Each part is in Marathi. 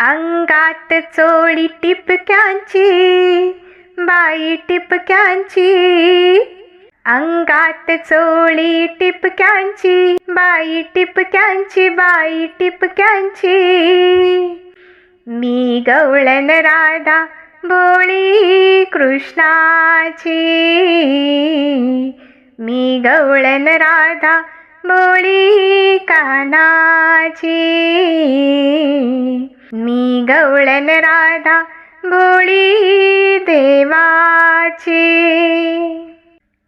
अंगात चोळी टिपक्यांची बाई टिपक्यांची. अंगात चोळी टिपक्यांची बाई टिपक्यांची बाई टिपक्यांची. मी गवळण राधा भोळी कृष्णाची. मी गवळण राधा भोळी कानाची. मी गवळण राधा भोळी देवाची.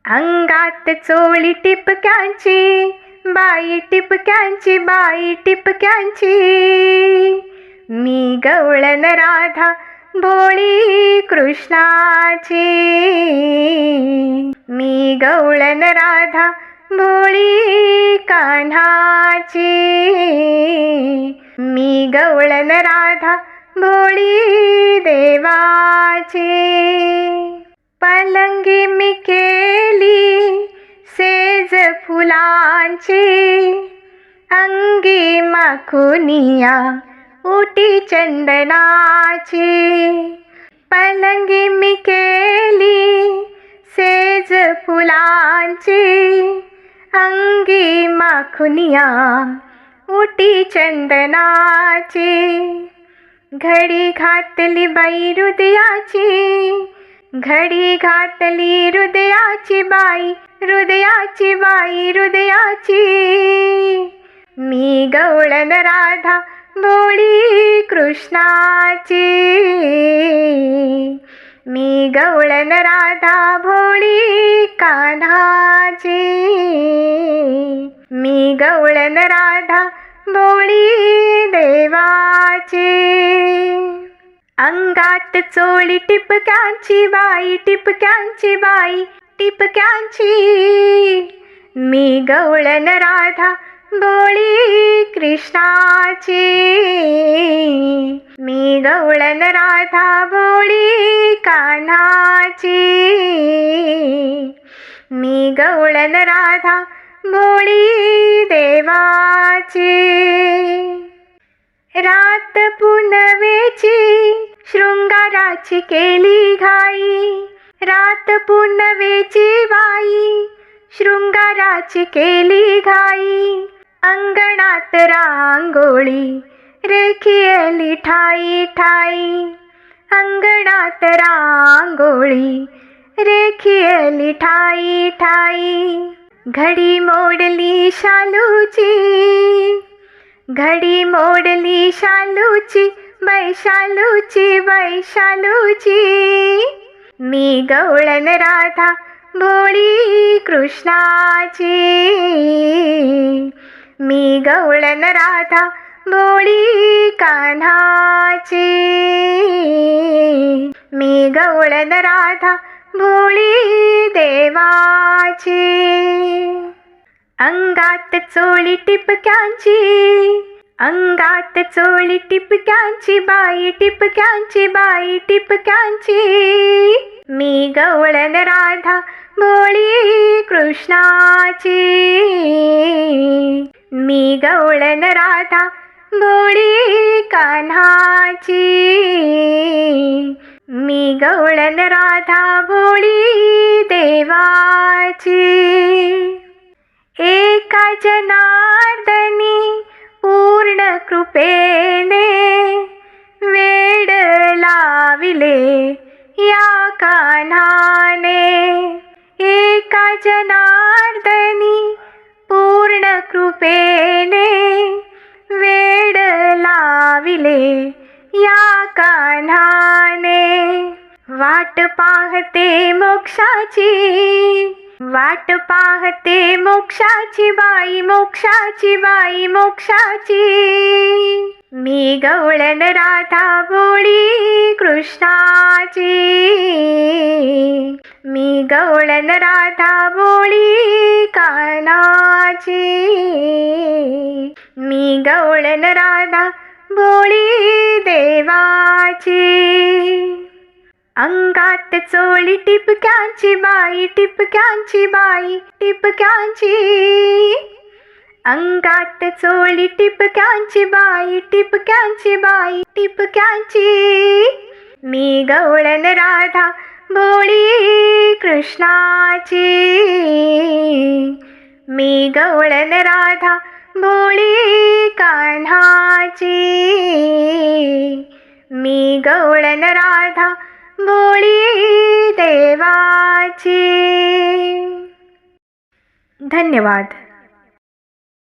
अंगात चोळी टिपक्यांची बाई टिपक्यांची बाई टिपक्यांची. मी गवळण राधा भोळी कृष्णाची. मी गवळण राधा भोळी कान्हाची. मी गवळण राधा भोळी देवाची. पलंगी मी केली सेज फुलांची. अंगी माखुनिया उटी चंदनाची. पलंगी मी केली सेज फुलांची. अंगी माखुनिया उटी चंदनाची घडी घातली बाई हृदयाची घडी घातली हृदयाची बाई हृदयाची बाई हृदयाची. मी गवळण राधा भोळी कृष्णाची मी गवळण राधा भोळी कान्हाची. मी गवळण राधा बोळी देवाची. अंगात चोळी टिपक्यांची बाई टिपक्यांची बाई टिपक्यांची. मी गवळण राधा बोळी कृष्णाची. मी गवळण राधा बोळी कान्हाची. मी गवळण राधा भोळी देवाची. रात पुनवेची शृंगाराची केली घाई. रात पुनवेची बाई शृंगाराची केली घाई. अंगणात रांगोळी रेखियली ठाई ठाई. अंगणात रांगोळी रेखियली ठाई ठाई. घडी मोडली शालूची. घडी मोडली शालूची बैशालूची बैशालूची मी गवळण राधा भोळी कृष्णाची. मी गवळण राधा भोळी कान्हाची. मी गवळण राधा भोळी देवाची. अंगात चोळी टिपक्यांची अंगात चोळी टिपक्यांची बाई टिपक्यांची बाई टिपक्यांची. मी गवळण राधा भोळी कृष्णाची. मी गवळण राधा भोळी कान्हाची. गवळण राधा भोळी देवाची. एका जनार्दनी पूर्ण कृपेने वेड लाविले या कान्हाने. एका जनार्दनी पूर्ण कृपेने वेड लाविले या कान्हा वाट पाहते मोक्षाची. वाट पाहते मोक्षाची बाई मोक्षाची बाई मोक्षाची. मी गवळण राधा बोळी कृष्णाची. मी गवळण राधा बोळी कानाची. मी गवळण राधा बोळी देवाची. अंगात चोळी टिपक्यांची बाई टिपक्यांची बाई टिपक्यांची. अंगात चोळी टिपक्यांची बाई टिपक्यांची बाई टिपक्यांची. मी गवळण राधा भोळी कृष्णाची. मी गवळण राधा भोळी कान्हाची. मी गवळण राधा बोली देवाची. धन्यवाद.